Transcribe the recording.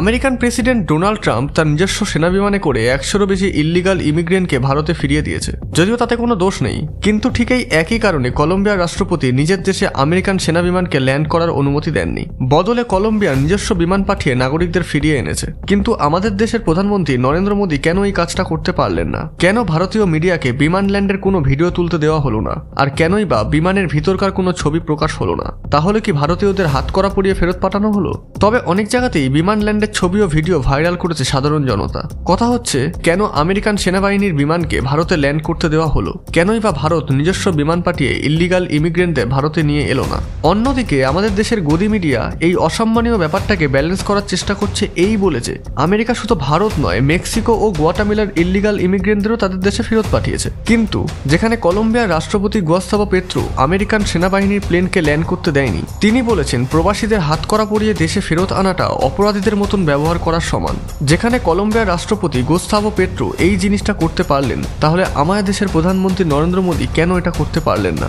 American president Donald Trump তার নিজস্ব সেনা বিমানে করে একশোরও বেশি ইল্লিগাল ইমিগ্রেন্টকে ভারতে ফিরিয়ে দিয়েছে। যদিও তাতে কোনো দোষ নেই, কিন্তু ঠিক এই একই কারণে কলম্বিয়ার রাষ্ট্রপতি নিজের দেশে আমেরিকান সেনা বিমানকে ল্যান্ড করার অনুমতি দেননি। বদলে কলম্বিয়ার নিজস্ব বিমান পাঠিয়ে নাগরিকদের ফিরিয়ে এনেছে। কিন্তু আমাদের দেশের প্রধানমন্ত্রী নরেন্দ্র মোদী কেন এই কাজটা করতে পারলেন না? কেন ভারতীয় মিডিয়াকে বিমান ল্যান্ডের কোনো ভিডিও তুলতে দেওয়া হলো না? আর কেনই বা বিমানের ভিতরকার কোনো ছবি প্রকাশ হলো না? তাহলে কি ভারতীয়দের হাত করা পড়িয়ে ফেরত পাঠানো হলো? তবে অনেক জায়গাতেই বিমান ল্যান্ডের ছবি ও ভিডিও ভাইরাল করেছে সাধারণ জনতা। কথা হচ্ছে, কেন আমেরিকান সেনাবাহিনীর বিমানকে ভারতে ল্যান্ড করতে দেওয়া হলো? কেনই বা ভারত নিজস্ব বিমান পাঠিয়ে ইল্লিগাল ইমিগ্রেন্টদের ভারতে নিয়ে এলো না? অন্যদিকে, আমাদের দেশের গদি মিডিয়া এই অসম্মানীয় ব্যাপারটাকে ব্যালেন্স করার চেষ্টা করছে এই বলেছে আমেরিকা শুধু ভারত নয়, মেক্সিকো ও গোয়াটামিলার ইল্লিগাল ইমিগ্রেন্টদেরও তাদের দেশে ফেরত পাঠিয়েছে। কিন্তু, যেখানে কলম্বিয়ার রাষ্ট্রপতি গুয়াস্তাবো পেত্রো আমেরিকান সেনাবাহিনীর প্লেনকে ল্যান্ড করতে দেয়নি, তিনি বলেছেন, প্রবাসীদের হাতকড়া পরিয়ে দেশে ফেরত আনাটা অপরাধীদের মতন ব্যবহার করার সমান। যেখানে কলম্বিয়ার রাষ্ট্রপতি গোস্তাভো পেট্রো এই জিনিসটা করতে পারলেন, তাহলে আমাদের দেশের প্রধানমন্ত্রী নরেন্দ্র মোদী কেন এটা করতে পারলেন না?